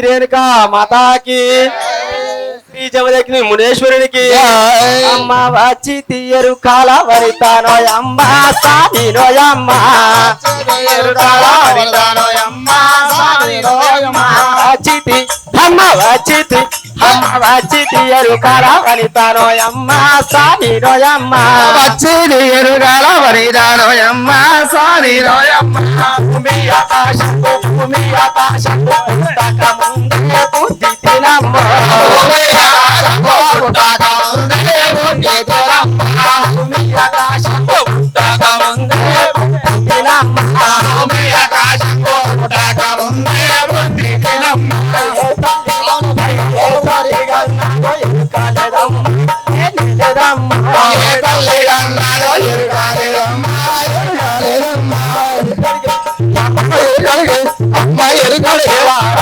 రేణుకా మాతాకి. బీజమదగ్ని మునేశ్వరునికి. అమ్మ వచ్చి తీయరు కాల వరితానో అమ్మ సానినోయమ్మ వచ్చితి అమ్మ వచ్చితి అమ్మ వచ్చి తీయరు కాల వరితానో అమ్మ సానినోయమ్మ వచ్చి ఎరుగాల వరిదానోయమ్మ సాని రోయమ్మ భూమి ఆకాశము భూమి ఆకాశము పుస్తక ముందే బుద్ధి తినమ్మ. భూమి ఆకాశము పుస్తక ముందే బుద్ధి తినమ్మ. అమ్మ Ela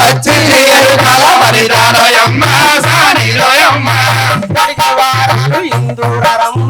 వచ్చి సాని రోయమ్మ ఎరుగలిగే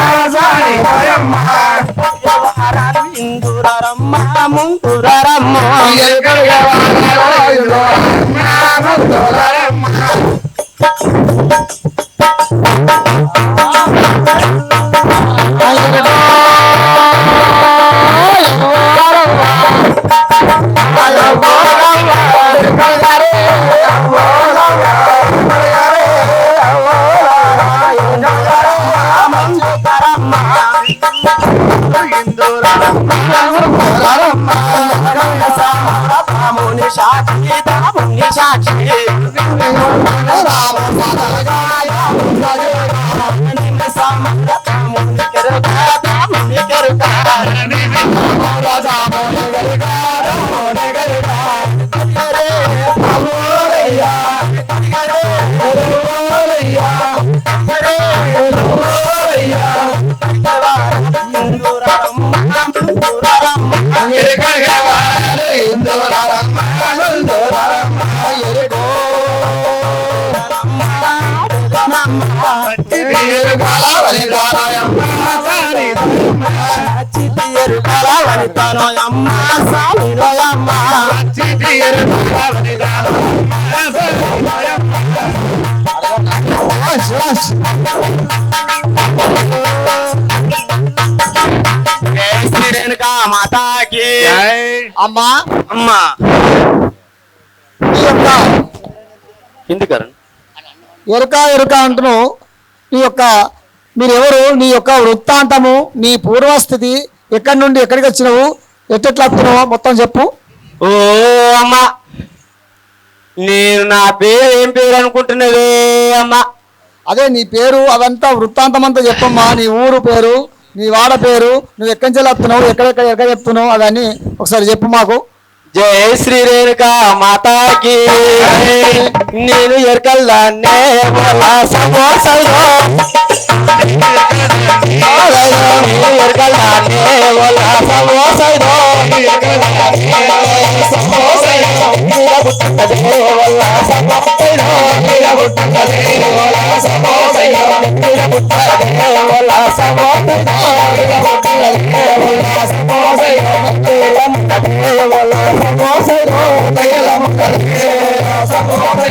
ఇందురమ్మ ముందురమ్మ ఎరుగలిగే ఇందోరమ్మ ముందోరమ్మ రాముని సాక్షి రాముని రోయమ్మ శ్రీ రేణుకా మాతాకి అమ్మా. అమ్మ ఎరుక ఎరుక అంటున్నావు. నీ యొక్క మీరెవరు? నీ యొక్క వృత్తాంతము నీ పూర్వస్థితి ఎక్కడి నుండి ఎక్కడికి వచ్చినావు? ఎట్టెట్లా వస్తున్నావో మొత్తం చెప్పు. ఓ అమ్మ నేను నా పేరు ఏం పేరు అనుకుంటున్నవే అమ్మ? అదే నీ పేరు అదంతా వృత్తాంతం అంతా చెప్పమ్మా. నీ ఊరు పేరు నీ వాడ పేరు నువ్వు ఎక్కడి నుంచి వస్తున్నావు ఎక్కడెక్కడ ఎక్కడ చెప్తున్నావు అవన్నీ ఒకసారి చెప్పు మాకు. జై శ్రీ రేణుక మాతాకి నేను ఎరకల్లానే సమోసలో నేను ఎరకల్లానే సమోసలో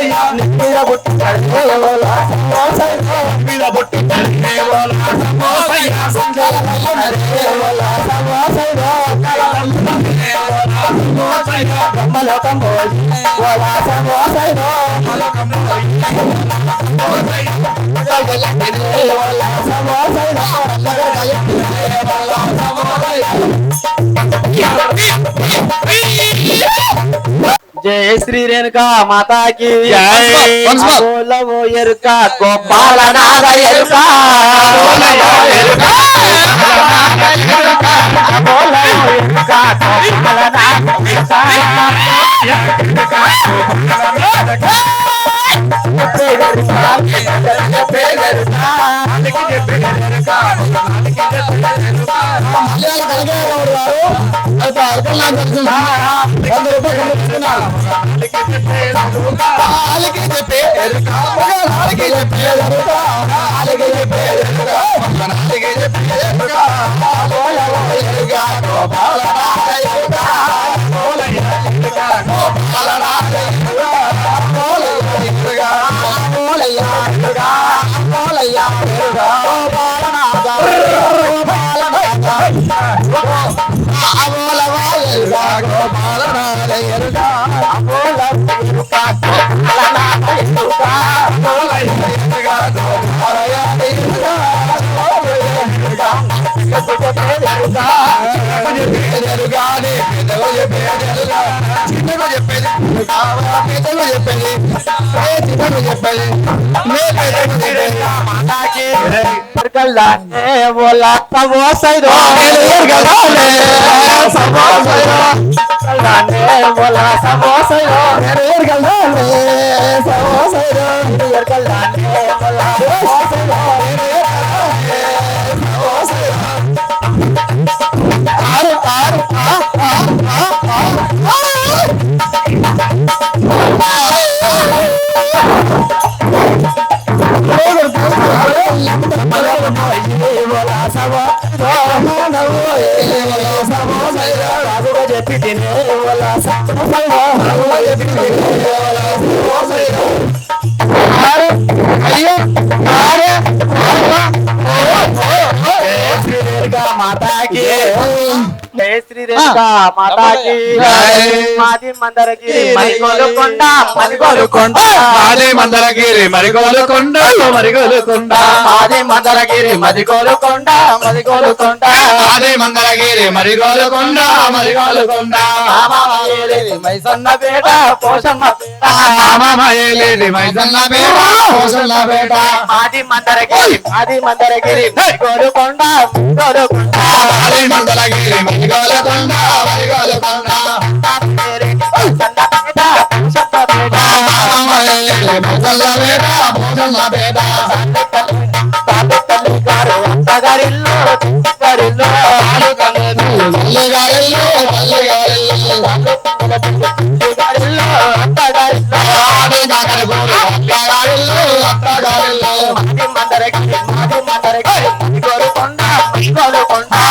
రేణుకా మాతాకి జై. Once more. అపోలవో ఎరుక గోపాల నాగ जय श्री रेणुका माता की। जय। बोलो एरुका गोपाल नाग एरुका बोलवो एरुका నాకు తెలుసు. వంద రూపాయలు కనిపిస్తున్నారు. నాలుగు చెప్పే మాతాకి ఎరుకల్లానే essa é rosa మాతాకి జయ శ్రీ రేణుకా మాతాకి. జై. మాది మందరగిరి మరిగోలుకొండ మరిగోలుకొండ. మాదే మందరగిరి మరిగోలుకొండ మరిగోలుకొండ. మాది మందరగిరి మదిగోలుకొండ మదిగోలుకొండ మాదే మందరగిరి మరిగోలుకొండ మరిగోలుకొండ. మైసన్న పేట పేట. మామయ్యలేని మైసన్న పేట కోసన్న పేట. మాది మందరగిరి మాది మందరగిరి మదిగోలుకొండ మాదే మందరగిరి మరిగోలుకొండ మరిగోలుకొండ మామయ్యలేని మైసన్న పేట కోసన్న పేట అత్తగారిల్లు అత్తగారిల్లు మల్లిగారిల్లు మల్లిగారిల్లు అత్తగారిల్లు అత్తగారిల్లు మాదే కాకరగూరు అత్తగారిల్లు అత్తగారిల్లు మాది మందరగిరి మాది మందరగిరి మదిగోలుకొండ మదిగోలుకొండ మాదే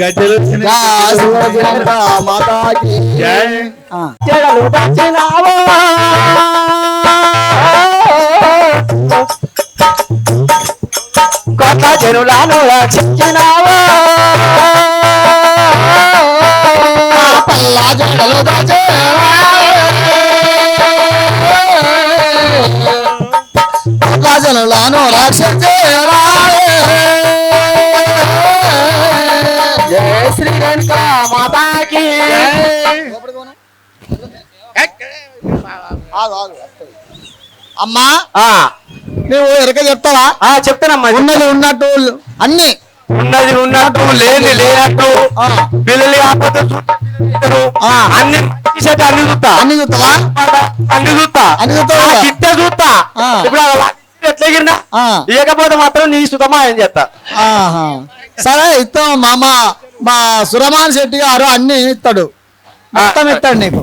గజ్జలు మాతాకి. జై. ఆ. చెడలు వచ్చినావో కొత్త జనులను రక్షించినావో. పల్లా రాజనులను రక్షించేరా అమ్మా ఆ, నువ్వు ఎరక చెప్తావా? ఆ, చెప్తానమ్మా ఉన్నది ఉన్నట్టు అన్ని. ఉన్నది ఉన్నట్టు లేని లేనట్టు. పిల్లలు ఆపద. అన్ని అన్ని చూస్తా. అన్ని చూస్తావా? అన్ని చూస్తా. అన్ని చూస్తావా? ఇవ్వకపోతే మాత్రం నీ సుతమా అని చెప్తా ఆహా. సరే ఇస్తాం మా మా సురమాన్ శెట్టి గారు అన్ని ఇస్తాడు. మొత్తం ఇస్తాడు నీకు.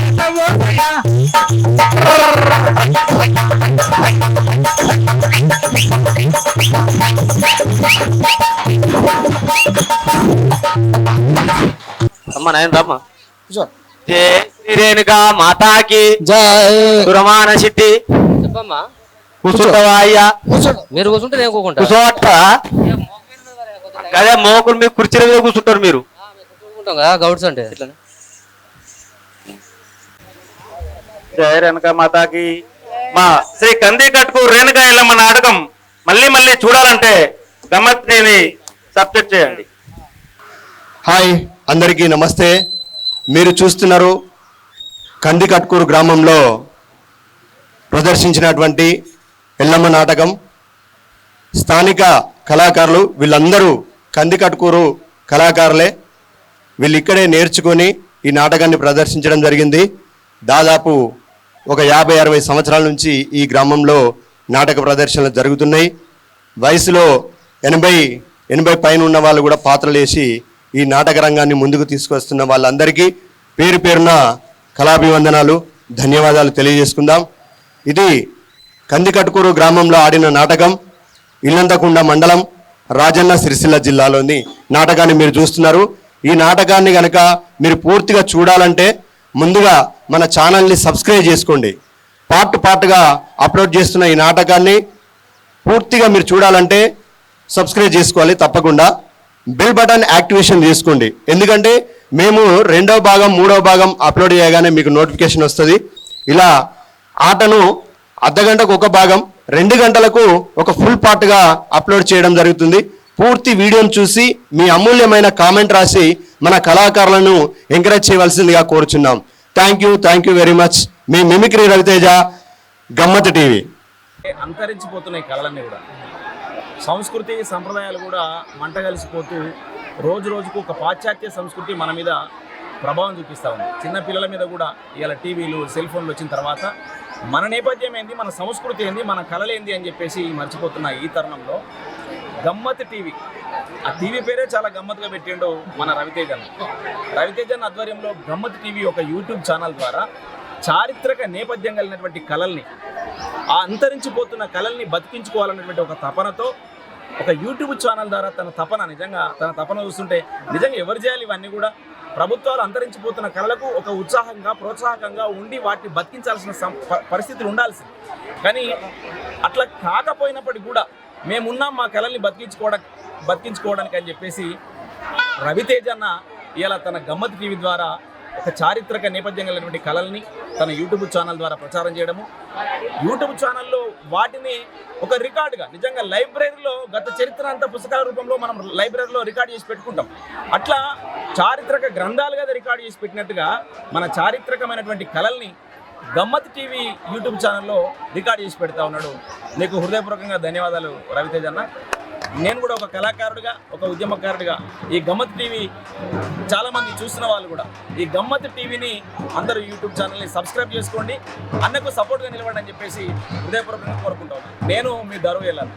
అమ్మ నాయన రమ్మ. రేణుకా మాతాకి జై. సురమాన సిద్ధి. చెప్పమ్మా. కూర్చుంటావా అయ్యా మీరు కూర్చుంటే నేను కూకుంటా. కూర్చోవట్ట అదే మోకులు మీరు కుర్చీల మీద కూర్చుంటారు మీరు. గౌడ్స్ అంటే. జయ రేణుక మాతాకి. మా శ్రీ కంది కట్టుకు రేణుక ఎల్లమ్మ నాటకం మళ్ళీ మళ్ళీ చూడాలంటే గమ్మత్ని సబ్జెక్ట్ చేయండి. హాయ్ అందరికీ నమస్తే. మీరు చూస్తున్నారు కందికట్కూరు గ్రామంలో ప్రదర్శించినటువంటి ఎల్లమ్మ నాటకం. స్థానిక కళాకారులు వీళ్ళందరూ కందికట్కూరు కళాకారులే. వీళ్ళు ఇక్కడే నేర్చుకొని ఈ నాటకాన్ని ప్రదర్శించడం జరిగింది. దాదాపు ఒక యాభై అరవై సంవత్సరాల నుంచి ఈ గ్రామంలో నాటక ప్రదర్శనలు జరుగుతున్నాయి. వయసులో ఎనభై ఎనభై పైన ఉన్న వాళ్ళు కూడా పాత్రలు వేసి ఈ నాటక రంగాన్ని ముందుకు తీసుకొస్తున్న వాళ్ళందరికీ పేరు పేరున కళాభివందనాలు ధన్యవాదాలు తెలియజేసుకుందాం. ఇది కందికట్కూరు గ్రామంలో ఆడిన నాటకం ఇల్లంతకుండ మండలం రాజన్న సిరిసిల్ల జిల్లాలోని నాటకాన్ని మీరు చూస్తున్నారు. ఈ నాటకాన్ని కనుక మీరు పూర్తిగా చూడాలంటే ముందుగా మన ఛానల్ని సబ్స్క్రైబ్ చేసుకోండి. పార్ట్ పార్ట్గా అప్లోడ్ చేస్తున్న ఈ నాటకాన్ని పూర్తిగా మీరు చూడాలంటే సబ్స్క్రైబ్ చేసుకోవాలి తప్పకుండా. బెల్ బటన్ యాక్టివేషన్ చేసుకోండి. ఎందుకంటే మేము రెండవ భాగం మూడవ భాగం అప్లోడ్ చేయగానే మీకు నోటిఫికేషన్ వస్తుంది. ఇలా ఆటను అర్ధగంటకు ఒక భాగం రెండు గంటలకు ఒక ఫుల్ పార్ట్గా అప్లోడ్ చేయడం జరుగుతుంది. పూర్తి వీడియోను చూసి మీ అమూల్యమైన కామెంట్ రాసి మన కళాకారులను ఎంకరేజ్ చేయవలసిందిగా కోరుచున్నాం. Thank you thank you very much me mimicry Raviteja గమ్మత్ టీవీ. అంతరించిపోతున్నాయి కళలన్నీ కూడా. సంస్కృతి సంప్రదాయాలు కూడా మంట కలిసిపోతూ రోజు రోజుకు ఒక పాశ్చాత్య సంస్కృతి మన మీద ప్రభావం చూపిస్తూ ఉంది. చిన్న పిల్లల మీద కూడా ఇవాళ టీవీలు సెల్ ఫోన్లు వచ్చిన తర్వాత మన నేపథ్యం ఏంది మన సంస్కృతి ఏంది మన కళలేంది అని చెప్పేసి మర్చిపోతున్న ఈ తరుణంలో గమ్మత్ టీవీ ఆ టీవీ పేరే చాలా గమ్మత్తుగా పెట్టిండు మన రవితేజన్. రవితేజన్ ఆధ్వర్యంలో గమ్మత్ టీవీ ఒక యూట్యూబ్ ఛానల్ ద్వారా చారిత్రక నేపథ్యం కలిగినటువంటి కళల్ని ఆ అంతరించిపోతున్న కళల్ని బతికించుకోవాలన్నటువంటి ఒక తపనతో ఒక యూట్యూబ్ ఛానల్ ద్వారా తన తపన నిజంగా తన తపన చూస్తుంటే నిజంగా ఎవరు చేయాలి ఇవన్నీ కూడా ప్రభుత్వాలు అంతరించిపోతున్న కళలకు ఒక ఉత్సాహంగా ప్రోత్సాహకంగా ఉండి వాటిని బతికించాల్సిన సం- పరిస్థితులు ఉండాల్సింది కానీ అట్లా కాకపోయినప్పటికీ కూడా మేమున్నాం మా కళల్ని బతికించుకోవడం బతికించుకోవడానికి అని చెప్పేసి రవితేజ్ అన్న ఇలా తన గమ్మత్ టీవీ ద్వారా ఒక చారిత్రక నేపథ్యం కలిగినటువంటి కళల్ని తన యూట్యూబ్ ఛానల్ ద్వారా ప్రచారం చేయడము. యూట్యూబ్ ఛానల్లో వాటిని ఒక రికార్డుగా నిజంగా లైబ్రరీలో గత చరిత్ర అంతా పుస్తకాల రూపంలో మనం లైబ్రరీలో రికార్డ్ చేసి పెట్టుకుంటాం. అట్లా చారిత్రక గ్రంథాలుగా అది రికార్డ్ చేసి పెట్టినట్టుగా మన చారిత్రకమైనటువంటి కళల్ని గమ్మత్ టీవీ యూట్యూబ్ ఛానల్లో రికార్డ్ చేసి పెడతా ఉన్నాడు. నీకు హృదయపూర్వకంగా ధన్యవాదాలు రవితేజ్ అన్న. నేను కూడా ఒక కళాకారుడిగా ఒక ఉద్యమకారుడిగా ఈ గమ్మత్ టీవీ చాలామంది చూసిన చూస్తున్న వాళ్ళు కూడా ఈ గమ్మత్ టీవీని అందరూ యూట్యూబ్ ఛానల్ని సబ్స్క్రైబ్ చేసుకోండి అన్నకు సపోర్ట్గా నిలబడని అని చెప్పేసి హృదయపూర్వకంగా కోరుకుంటాను నేను మీ దరువు వెళ్ళాను